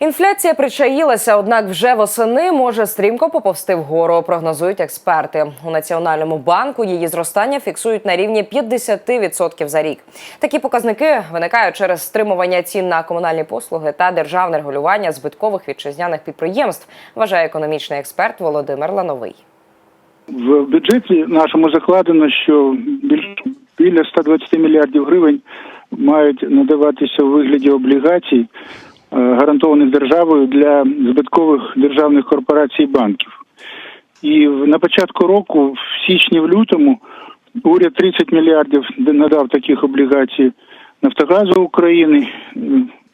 Інфляція причаїлася, однак вже восени може стрімко поповсти вгору. Прогнозують експерти. У національному банку її зростання фіксують на рівні 50% за рік. Такі показники виникають через стримування цін на комунальні послуги та державне регулювання збиткових вітчизняних підприємств. Вважає економічний експерт Володимир Лановий. В бюджеті нашому закладено, що біля 120 мільярдів гривень мають надаватися у вигляді облігацій, гарантованих державою для збиткових державних корпорацій і банків. І на початку року, в січні, в лютому, уряд 30 мільярдів надав таких облігацій Нафтогазу України. Е,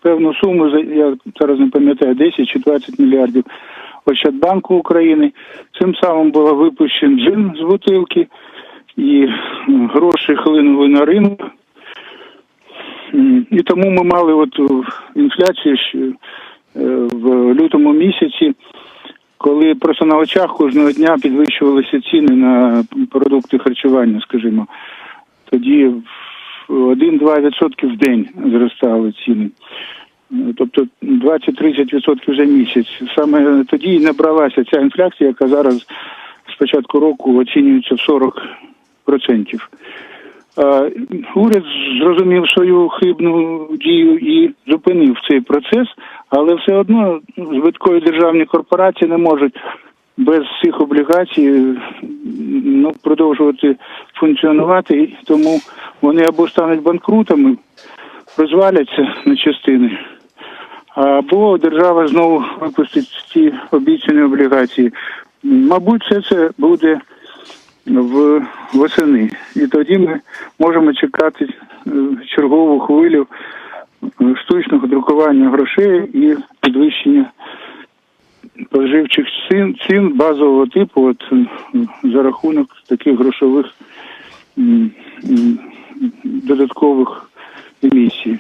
Певну суму я зараз не пам'ятаю 10 чи 20 мільярдів Ощадбанку України. Цим самим було випущен джин з бутилки, і е, гроші хлинули на ринок. Тому ми мали от е, інфляцію е, в лютому місяці, коли просто на очах кожного дня підвищувалися ціни на продукти харчування, скажімо. Тоді в 1-2% в день зростали ціни. Тобто 20-30% за місяць. Саме тоді і набралася ця інфляція, яка зараз з початку року оцінюється в 40%. Е, Уряд зрозумів свою хибну дію і зупинив цей процес, але все одно збиткові державні корпорації не можуть без цих облігацій ну, продовжувати функціонувати, і тому вони або стануть банкрутами, розваляться на частини, або держава знову випустить ці обіцяні облігації. Мабуть, все це буде в восени. І тоді ми можемо чекати е, чергову хвилю е, штучного друкування грошей і підвищення споживчих цін, цін базового типу, от е, за рахунок таких грошових додаткових емісій.